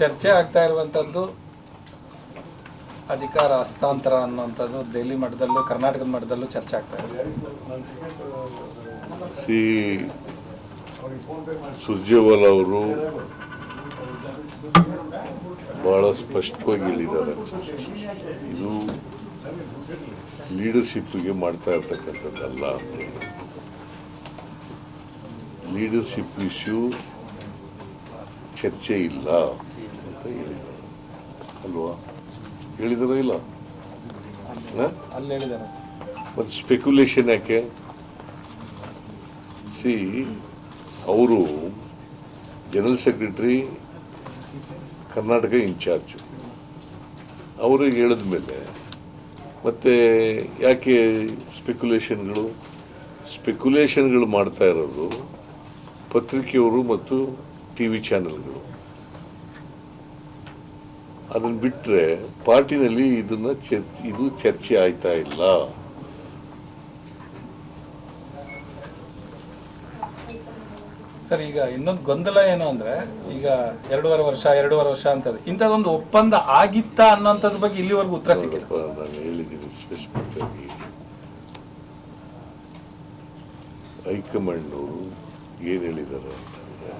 ಚರ್ಚೆ ಆಗ್ತಾ ಇರುವಂತದ್ದು ಅಧಿಕಾರ ಹಸ್ತಾಂತರ ಅನ್ನುವಂಥದ್ದು ದೆಹಲಿ ಮಟ್ಟದಲ್ಲೂ ಕರ್ನಾಟಕದ ಮಟ್ಟದಲ್ಲೂ ಚರ್ಚೆ ಆಗ್ತಾ ಇದೆ. ಸಿ. ಸುರ್ಜೇವಾಲ ಅವರು ಬಹಳ ಸ್ಪಷ್ಟವಾಗಿ ಹೇಳಿದ್ದಾರೆ. ಇದು ಲೀಡರ್ಶಿಪ್ಗೆ ಮಾಡ್ತಾ ಇರ್ತಕ್ಕಂಥದ್ದಲ್ಲ ಲೀಡರ್ಶಿಪ್ ಇಶ್ಯೂ ಚರ್ಚೆ ಇಲ್ಲ ಅಂತ ಹೇಳಿದರು. ಅಲ್ವಾ? ಹೇಳಿದಾರ ಇಲ್ಲ? ಮತ್ತು ಸ್ಪೆಕ್ಯುಲೇಷನ್ ಯಾಕೆ? ಸಿ ಅವರು ಜನರಲ್ ಸೆಕ್ರೆಟರಿ ಕರ್ನಾಟಕ ಇನ್ಚಾರ್ಜು ಅವ್ರಿಗೆ ಹೇಳಿದ ಮೇಲೆ ಮತ್ತೆ ಯಾಕೆ ಸ್ಪೆಕ್ಯುಲೇಷನ್ಗಳು ಸ್ಪೆಕ್ಯುಲೇಷನ್ಗಳು ಮಾಡ್ತಾ ಇರೋದು ಪತ್ರಿಕೆಯವರು ಮತ್ತು ಟಿ ವಿ ಚಾನೆಲ್ಗಳು. ಅದನ್ನ ಬಿಟ್ಟರೆ ಪಾರ್ಟಿನಲ್ಲಿ ಇದನ್ನ ಚರ್ಚೆ ಇದು ಚರ್ಚೆ ಆಯ್ತಾ ಇಲ್ಲ? ಸರ್ ಈಗ ಇನ್ನೊಂದು ಗೊಂದಲ ಏನು ಅಂದ್ರೆ ಈಗ ಎರಡೂವರೆ ವರ್ಷ ಎರಡೂವರೆ ವರ್ಷ ಅಂತದ್ದು. ಇಂಥದ್ದೊಂದು ಒಪ್ಪಂದ ಆಗಿತ್ತಾ ಅನ್ನೋಂಥದ್ರ ಬಗ್ಗೆ ಇಲ್ಲಿವರೆಗೂ ಉತ್ತರ ಸಿಕ್ಕಿಲ್ಲ. ಹೈಕಮಾಂಡ್ ನಾನು ಹೇಳಿದ್ದೀನಿ ಸ್ಪೆಸಿಫಿಕ್ ಆಗಿ ಹೈಕಮಾಂಡ್ನವರು ಏನು ಹೇಳಿದ್ದಾರೆ ಅಂತಂದ್ರೆ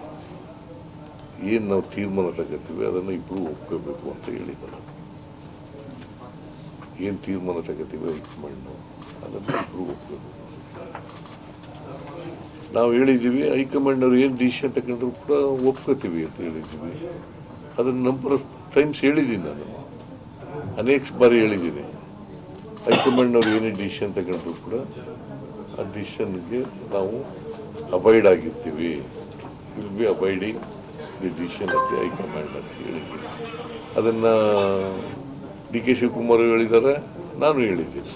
ಏನು ನಾವು ತೀರ್ಮಾನ ತಗೋತೀವಿ, ಅದನ್ನು ಇಬ್ರು ಒಪ್ಕೋಬೇಕು ಅಂತ ಹೇಳಿದ್ದಾರೆ. ಏನು ತೀರ್ಮಾನ ತಗೋತೀವಿ ಹೈಕಮಾಂಡ್ನು ಅದನ್ನು ಇಬ್ರು ಒಪ್ಕೋಬೇಕು. ನಾವು ಹೇಳಿದ್ದೀವಿ, ಹೈಕಮಾಂಡ್ನವ್ರು ಏನು ಡಿಸಿಷನ್ ತಗೊಂಡ್ರು ಕೂಡ ಒಪ್ಕೋತೀವಿ ಅಂತ ಹೇಳಿದ್ದೀವಿ. ಅದನ್ನು ನಂಬರ್ ಟೈಮ್ಸ್ ಹೇಳಿದ್ದೀನಿ ನಾನು. ಅನೇಕ ಬಾರಿ ಹೇಳಿದ್ದೀನಿ. ಹೈಕಮಾಂಡ್ನವ್ರು ಏನೇ ಡಿಸಿಷನ್ ತಗೊಂಡ್ರು ಕೂಡ ಆ ಡಿಸಿಷನ್ಗೆ ನಾವು ಅಬೈಡ್ ಆಗಿರ್ತೀವಿ. Will be abiding the decision the high command ಅಂತ ಹೇಳಿದ್ದೀನಿ ಅದನ್ನು ಡಿ ಕೆ ಶಿವಕುಮಾರ್ ಹೇಳಿದ್ದಾರೆ ನಾನು ಹೇಳಿದ್ದೀನಿ.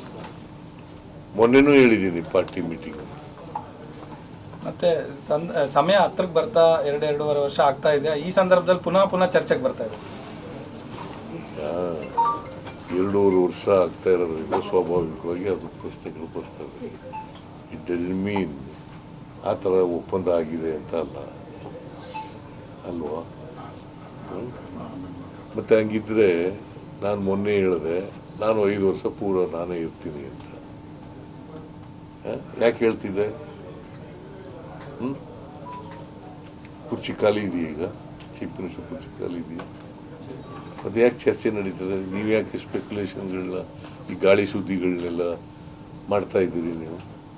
ಮೊನ್ನೆನೂ ಹೇಳಿದ್ದೀನಿ ಪಾರ್ಟಿ ಮೀಟಿಂಗ್ ಮತ್ತೆ ಸಮಯ ಹತ್ರಕ್ಕೆ ಬರ್ತಾ ಎರಡು ಎರಡೂವರೆ ವರ್ಷ ಆಗ್ತಾ ಇದೆ. ಈ ಸಂದರ್ಭದಲ್ಲಿ ಪುನಃ ಪುನಃ ಚರ್ಚೆಗೆ ಬರ್ತಾ ಇದೆ. ಎರಡೂವರೆ ವರ್ಷ ಆಗ್ತಾ ಇರೋದ್ರಿಂದ ಸ್ವಾಭಾವಿಕವಾಗಿ ಅದು ಪ್ರಶ್ನೆಗಳು ಬರ್ತವೆ. ಇಟ್ ಡಸ್ ಮೀನ್ ಆ ಥರ ಒಪ್ಪಂದ ಆಗಿದೆ ಅಂತ ಅಲ್ಲ. ಅಲ್ವಾ? ಮತ್ತೆ ಹಂಗಿದ್ರೆ ನಾನು ಮೊನ್ನೆ ಹೇಳಿದೆ, ನಾನು ಐದು ವರ್ಷ ಪೂರ ನಾನೇ ಇರ್ತೀನಿ ಅಂತ? ಯಾಕೆ ಹೇಳ್ತಿದ್ದೆ? ಕುರ್ಚಿ ಖಾಲಿ ಇದೆಯಾ ಈಗ? ಚೀಫ್ ಮಿನಿಸ್ಟರ್ ಕುರ್ಚಿ ಖಾಲಿ ಇದೆಯಾ? ಅದು ಯಾಕೆ ಚರ್ಚೆ ನಡೀತದೆ? ನೀವು ಯಾಕೆ ಸ್ಪೆಕ್ಯುಲೇಷನ್ಗಳನ್ನ ಈ ಗಾಳಿ ಸುದ್ದಿಗಳನ್ನೆಲ್ಲ ಮಾಡ್ತಾ ಇದ್ದೀರಿ ನೀವು?